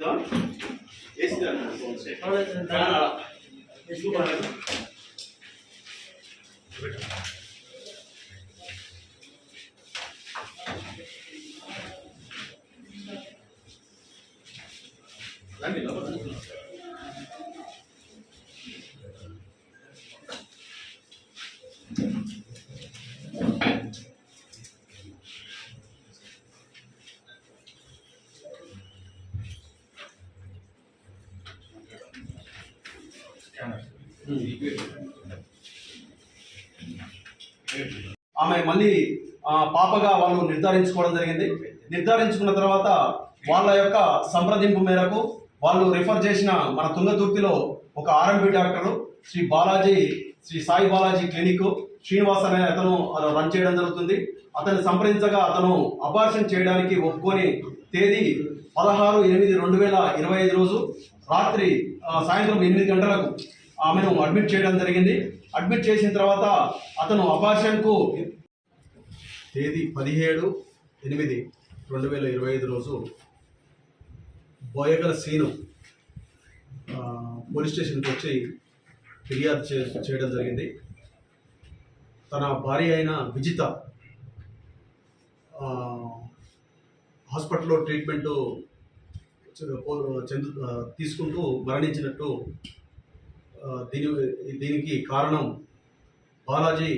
Thank you. ఆమె మళ్ళీ పాపగా వాళ్ళు నిర్ధారించుకోవడం జరిగింది. నిర్ధారించుకున్న తర్వాత వాళ్ళ యొక్క సంప్రదింపు మేరకు వాళ్ళు రిఫర్ చేసిన మన తుంగతుర్తిలో ఒక RMP doctor Shri Balaji Shri Sai Balaji clinic Srinivas అనే అతను అతను రన్ చేయడం జరుగుతుంది. అతను సంప్రదించగా అతను అబార్షన్ చేయడానికి ఒప్పుకొని తేదీ పదహారు ఎనిమిది రెండు వేల ఇరవై ఐదు రోజు రాత్రి సాయంత్రం ఎనిమిది గంటలకు ఆమెను అడ్మిట్ చేయడం జరిగింది. అడ్మిట్ చేసిన తర్వాత అతను అబార్షన్కు తేదీ పదిహేడు ఎనిమిది రెండు వేల ఇరవై ఐదు రోజు బోయగల సీను పోలీస్ స్టేషన్కి వచ్చి ఫిర్యాదు చే చేయడం జరిగింది. తన భార్య అయిన విజిత హాస్పిటల్లో ట్రీట్మెంటు చెందు తీసుకుంటూ మరణించినట్టు దీని దీనికి కారణం బాలాజీ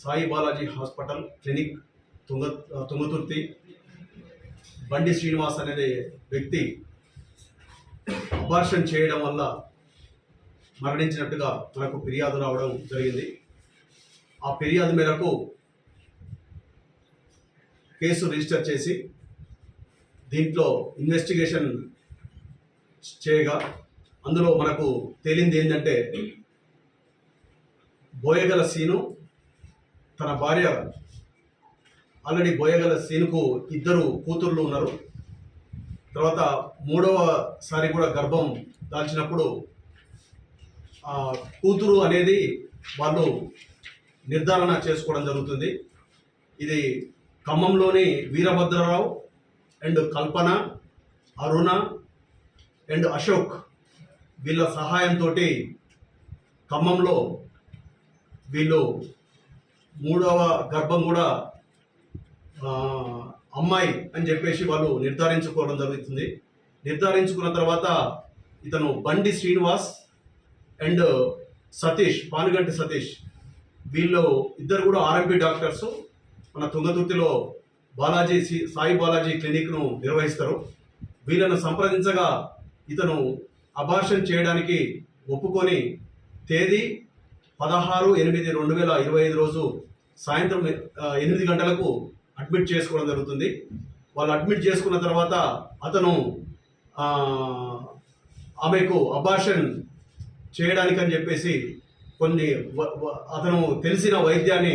సాయి బాలాజీ హాస్పిటల్ క్లినిక్ తుంగ తుంగతుర్తి. బండి శ్రీనివాస్ అనే వ్యక్తి అబార్షన్ చేయడం వల్ల మరణించినట్టుగా మనకు ఫిర్యాదు రావడం జరిగింది. ఆ ఫిర్యాదు మేరకు కేసు రిజిస్టర్ చేసి దీంట్లో ఇన్వెస్టిగేషన్ చేయగా అందులో మనకు తేలింది ఏంటంటే బోయగల సీను తన భార్య ఆల్రెడీ బోయగల సీనుకు ఇద్దరు కూతుర్లు ఉన్నారు. తర్వాత మూడవసారి కూడా గర్భం దాల్చినప్పుడు ఆ కూతురు అనేది వాళ్ళు నిర్ధారణ చేసుకోవడం జరుగుతుంది. ఇది ఖమ్మంలోని వీరభద్రరావు అండ్ కల్పన అరుణ అండ్ అశోక్ వీళ్ళ సహాయంతో ఖమ్మంలో వీళ్ళు మూడవ గర్భం కూడా అమ్మాయి అని చెప్పేసి వాళ్ళు నిర్ధారించుకోవడం జరుగుతుంది. నిర్ధారించుకున్న తర్వాత ఇతను బండి శ్రీనివాస్ అండ్ సతీష్ పానుగంటి సతీష్ వీళ్ళు ఇద్దరు కూడా ఆర్ఎంపీ డాక్టర్స్. మన తుంగతుర్తిలో బాలాజీ సాయి బాలాజీ క్లినిక్ను నిర్వహిస్తారు. వీళ్ళను సంప్రదించగా ఇతను అబార్షన్ చేయడానికి ఒప్పుకొని తేదీ పదహారు ఎనిమిది రెండు వేల ఇరవై ఐదు రోజు సాయంత్రం ఎనిమిది గంటలకు అడ్మిట్ చేసుకోవడం జరుగుతుంది. వాళ్ళు అడ్మిట్ చేసుకున్న తర్వాత అతను ఆమెకు అబార్షన్ చేయడానికని చెప్పేసి కొన్ని వ- అతను తెలిసిన వైద్యాన్ని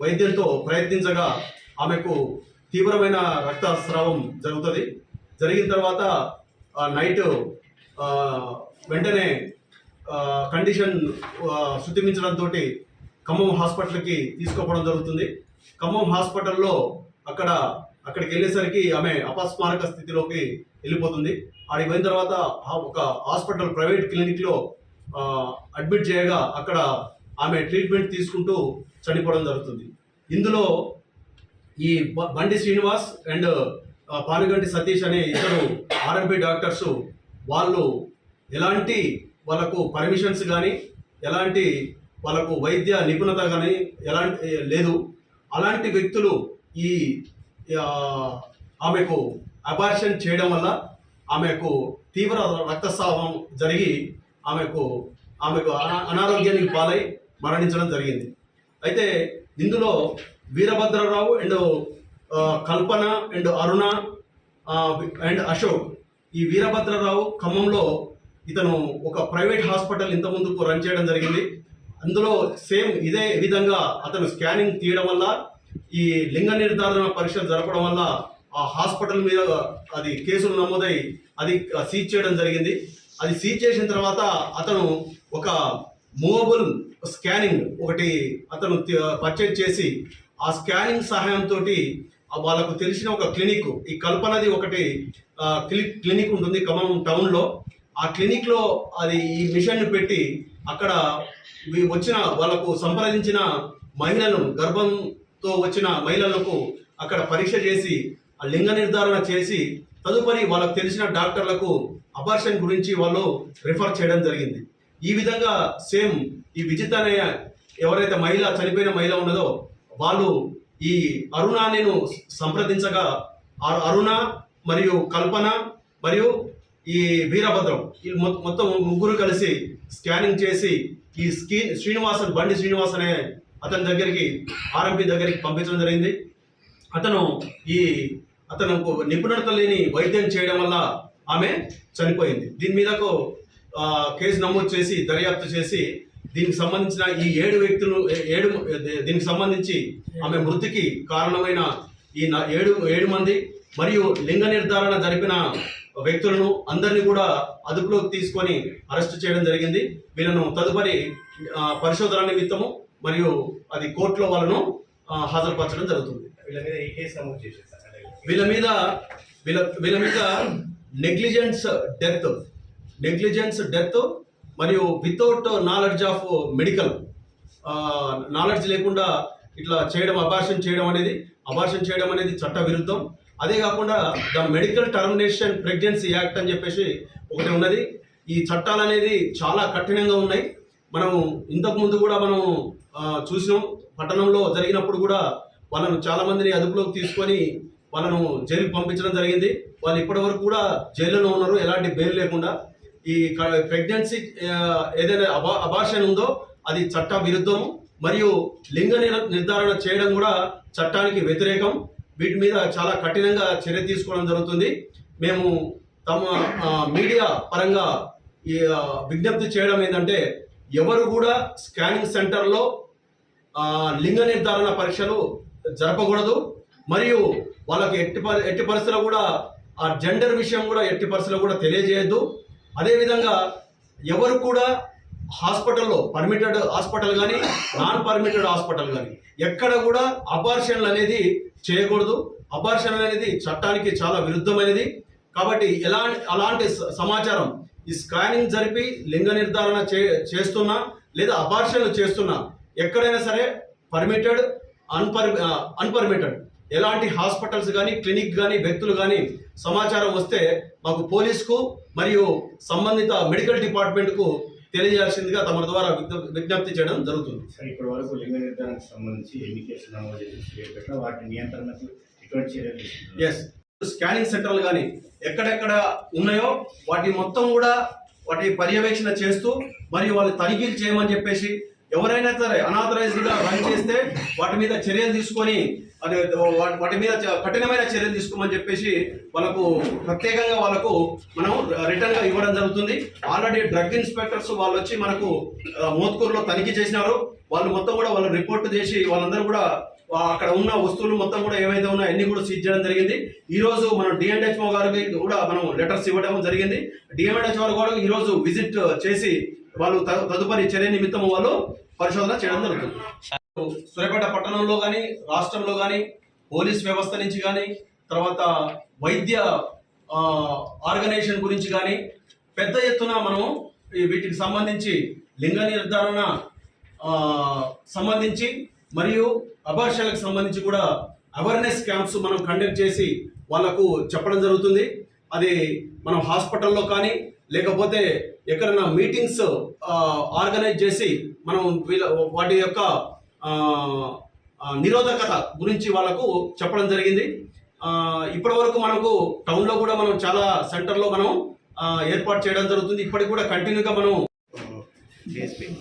వైద్యంతో ప్రయత్నించగా ఆమెకు తీవ్రమైన రక్తస్రావం జరుగుతుంది. జరిగిన తర్వాత నైట్ వెంటనే కండిషన్ ఆ, ఖమ్మం హాస్పిటల్కి తీసుకోవడం జరుగుతుంది. ఖమ్మం హాస్పిటల్లో అక్కడ అక్కడికి వెళ్ళేసరికి ఆమె అపస్మారక స్థితిలోకి వెళ్ళిపోతుంది. ఆడికి పోయిన తర్వాత ఒక హాస్పిటల్ ప్రైవేట్ క్లినిక్లో అడ్మిట్ చేయగా అక్కడ ఆమె ట్రీట్మెంట్ తీసుకుంటూ చనిపోవడం జరుగుతుంది. ఇందులో ఈ బండి శ్రీనివాస్ అండ్ పానుగంటి సతీష్ అనే ఇద్దరు ఆర్ఎంపీ డాక్టర్స్ వాళ్ళు ఎలాంటి వాళ్ళకు పర్మిషన్స్ కానీ ఎలాంటి వాళ్ళకు వైద్య నిపుణత కానీ ఎలాంటి లేదు. అలాంటి వ్యక్తులు ఈ ఆమెకు అబార్షన్ చేయడం వల్ల ఆమెకు తీవ్ర రక్తస్రావం జరిగి ఆమెకు ఆమెకు అనారోగ్యానికి పాలై మరణించడం జరిగింది. అయితే ఇందులో Veerabhadrarao and Kalpana and Aruna and Ashok ఈ వీరభద్రరావు ఖమ్మంలో ఇతను ఒక ప్రైవేట్ హాస్పిటల్ ఇంత ముందుకు రన్ చేయడం జరిగింది. అందులో సేమ్ ఇదే విధంగా అతను స్కానింగ్ తీయడం వల్ల ఈ లింగ నిర్ధారణ పరీక్షలు జరపడం వల్ల ఆ హాస్పిటల్ మీద అది కేసులు నమోదై అది సీజ్ చేయడం జరిగింది. అది సీజ్ చేసిన తర్వాత అతను ఒక మూవబుల్ స్కానింగ్ ఒకటి అతను పర్చేజ్ చేసి ఆ స్కానింగ్ సహాయంతో వాళ్ళకు తెలిసిన ఒక క్లినిక్ ఈ కల్పనది ఒకటి క్లినిక్ క్లినిక్ ఉంటుంది ఖమ్మం టౌన్లో. ఆ క్లినిక్లో అది ఈ మిషన్ను పెట్టి అక్కడ వచ్చిన వాళ్ళకు సంప్రదించిన మహిళలను గర్భంతో వచ్చిన మహిళలకు అక్కడ పరీక్ష చేసి ఆ లింగ నిర్ధారణ చేసి తదుపరి వాళ్ళకు తెలిసిన డాక్టర్లకు అబార్షన్ గురించి వాళ్ళు రిఫర్ చేయడం జరిగింది. ఈ విధంగా సేమ్ ఈ విజిత అనే ఎవరైతే మహిళ చనిపోయిన మహిళ ఉన్నదో వాళ్ళు ఈ అరుణ నేను సంప్రదించగా ఆ అరుణ మరియు కల్పన మరియు ఈ వీరభద్రం ఈ మొత్తం ముగ్గురు కలిసి స్కానింగ్ చేసి ఈ స్కీన్ శ్రీనివాసన్ బండి శ్రీనివాస్ అనే అతని దగ్గరికి ఆర్ఎంపీ దగ్గరికి పంపించడం జరిగింది. అతను ఈ అతను నిపుణత లేని వైద్యం చేయడం వల్ల ఆమె చనిపోయింది. దీని మీదకు కేసు నమోదు చేసి దర్యాప్తు చేసి దీనికి సంబంధించిన ఈ ఏడు వ్యక్తులు ఏడు దీనికి సంబంధించి ఆమె మృతికి కారణమైన ఈ ఏడు ఏడు మంది మరియు లింగ నిర్ధారణ జరిపిన వ్యక్తులను అందరినీ కూడా అదుపులోకి తీసుకొని అరెస్ట్ చేయడం జరిగింది. వీళ్ళను తదుపరి పరిశోధన నిమిత్తము మరియు అది కోర్టులో వాళ్ళను హాజరుపరచడం జరుగుతుంది. వీళ్ళ మీద ఏ కేసు నమోదు వీళ్ళ మీద వీళ్ళ వీళ్ళ మీద నెగ్లిజెన్స్ డెత్ నెగ్లిజెన్స్ డెత్ మరియు without knowledge of medical knowledge లేకుండా ఇట్లా చేయడం అబార్షన్ చేయడం అనేది అబార్షన్ చేయడం అనేది చట్ట విరుద్ధం అదే కాకుండా the medical termination pregnancy act అని చెప్పేసి ఒకటి ఉన్నది. ఈ చట్టాలు అనేది చాలా కఠినంగా ఉన్నాయి. మనము ఇంతకు ముందు కూడా మనం చూసినాం. పట్టణంలో జరిగినప్పుడు కూడా వాళ్ళను చాలా మందిని అదుపులోకి తీసుకొని వాళ్ళను జైలుకి పంపించడం జరిగింది. వాళ్ళు ఇప్పటి వరకు కూడా జైలులో ఉన్నారు. ఎలాంటి బెయిల్ లేకుండా. ఈ ప్రెగ్నెన్సీ ఏదైనా అబా అబార్షన్ ఉందో అది చట్ట విరుద్ధం మరియు లింగ నిర్ధారణ చేయడం కూడా చట్టానికి వ్యతిరేకం. వీటి మీద చాలా కఠినంగా చర్య తీసుకోవడం జరుగుతుంది. మేము తమ మీడియా పరంగా ఈ విజ్ఞప్తి చేయడం ఏంటంటే ఎవరు కూడా స్కానింగ్ సెంటర్లో లింగ నిర్ధారణ పరీక్షలు జరపకూడదు. మరియు వాళ్ళకి ఎట్టి ఎట్టి పరిస్థితుల్లో కూడా ఆ జెండర్ విషయం కూడా ఎట్టి పరిస్థితుల్లో కూడా తెలియజేయద్దు. అదేవిధంగా ఎవరు కూడా హాస్పిటల్లో పర్మిటెడ్ హాస్పిటల్ కానీ నాన్ పర్మిటెడ్ హాస్పిటల్ కానీ ఎక్కడ కూడా అబార్షన్లు అనేది చేయకూడదు. అబార్షన్ అనేది చట్టానికి చాలా విరుద్ధమైనది. కాబట్టి ఎలా అలాంటి స- సమాచారం ఈ స్కానింగ్ జరిపి లింగ నిర్ధారణ చే చేస్తున్నా లేదా అబార్షన్లు చేస్తున్నా ఎక్కడైనా సరే పర్మిటెడ్ అన్పర్ అన్పర్మిటెడ్ ఎలాంటి హాస్పిటల్స్ కానీ క్లినిక్ కానీ వ్యక్తులు కానీ సమాచారం వస్తే మాకు పోలీస్కు మరియు సంబంధిత మెడికల్ డిపార్ట్మెంట్కు తెలియజేయాల్సిందిగా తమ ద్వారా విజ్ఞ- విజ్ఞప్తి చేయడం జరుగుతుంది. సార్ ఇప్పటి వరకు లింగ నిర్ధారణకు సంబంధించి ఎన్ని కేసులు నమోదు చేసి పెట్టినా వాటి నియంత్రణకు ఎటువంటి చర్యలు? ఎస్ స్కానింగ్ సెంటర్లు కానీ ఎక్కడెక్కడ ఉన్నాయో వాటి మొత్తం కూడా వాటి పర్యవేక్షణ చేస్తూ మరియు వాళ్ళు తనిఖీలు చేయమని చెప్పేసి ఎవరైనా సరే అనాథరైజ్డ్గా రన్ చేస్తే వాటి మీద చర్యలు తీసుకొని అది వాటి మీద కఠినమైన చర్యలు తీసుకోమని చెప్పేసి వాళ్ళకు ప్రత్యేకంగా వాళ్ళకు మనం రిటర్న్గా ఇవ్వడం జరుగుతుంది. ఆల్రెడీ డ్రగ్ ఇన్స్పెక్టర్స్ వాళ్ళు వచ్చి మనకు మోత్కూరులో తనిఖీ చేసినారు. వాళ్ళు మొత్తం కూడా వాళ్ళు రిపోర్ట్ చేసి వాళ్ళందరూ కూడా అక్కడ ఉన్న వస్తువులు మొత్తం కూడా ఏవైతే ఉన్నాయో అన్ని కూడా సీజ్ చేయడం జరిగింది. ఈ రోజు మనం డిఎండ్హెచ్ఓ గారికి కూడా మనం లెటర్స్ ఇవ్వడం జరిగింది. డిఎండ్హెచ్ఓ గారు కూడా ఈ రోజు విజిట్ చేసి వాళ్ళు త- తదుపరి చర్య నిమిత్తం వాళ్ళు పరిశోధన చేయడం జరుగుతుంది. సూర్యాపేట పట్టణంలో కానీ రాష్ట్రంలో కానీ పోలీస్ వ్యవస్థ నుంచి కానీ తర్వాత వైద్య ఆర్గనైజేషన్ గురించి కానీ పెద్ద ఎత్తున మనం వీటికి సంబంధించి లింగ నిర్ధారణ సంబంధించి మరియు అభాషలకు సంబంధించి కూడా అవేర్నెస్ క్యాంప్స్ మనం కండక్ట్ చేసి వాళ్ళకు చెప్పడం జరుగుతుంది. అది మనం హాస్పిటల్లో కానీ లేకపోతే ఎక్కడైనా మీటింగ్స్ ఆర్గనైజ్ చేసి మనం వీళ్ళ వాటి యొక్క నిరోధకత గురించి వాళ్ళకు చెప్పడం జరిగింది. ఇప్పటి వరకు మనకు టౌన్లో కూడా మనం చాలా సెంటర్లో మనం ఏర్పాటు చేయడం జరుగుతుంది. ఇప్పటికి కూడా కంటిన్యూగా మనం DSP.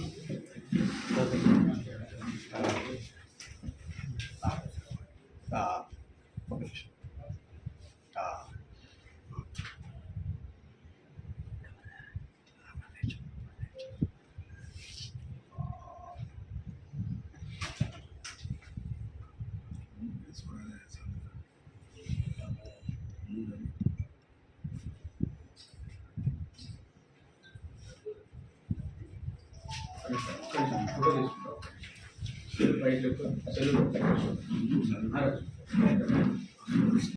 ఆ, ఆ, ఫోటో తీసుకుంటాం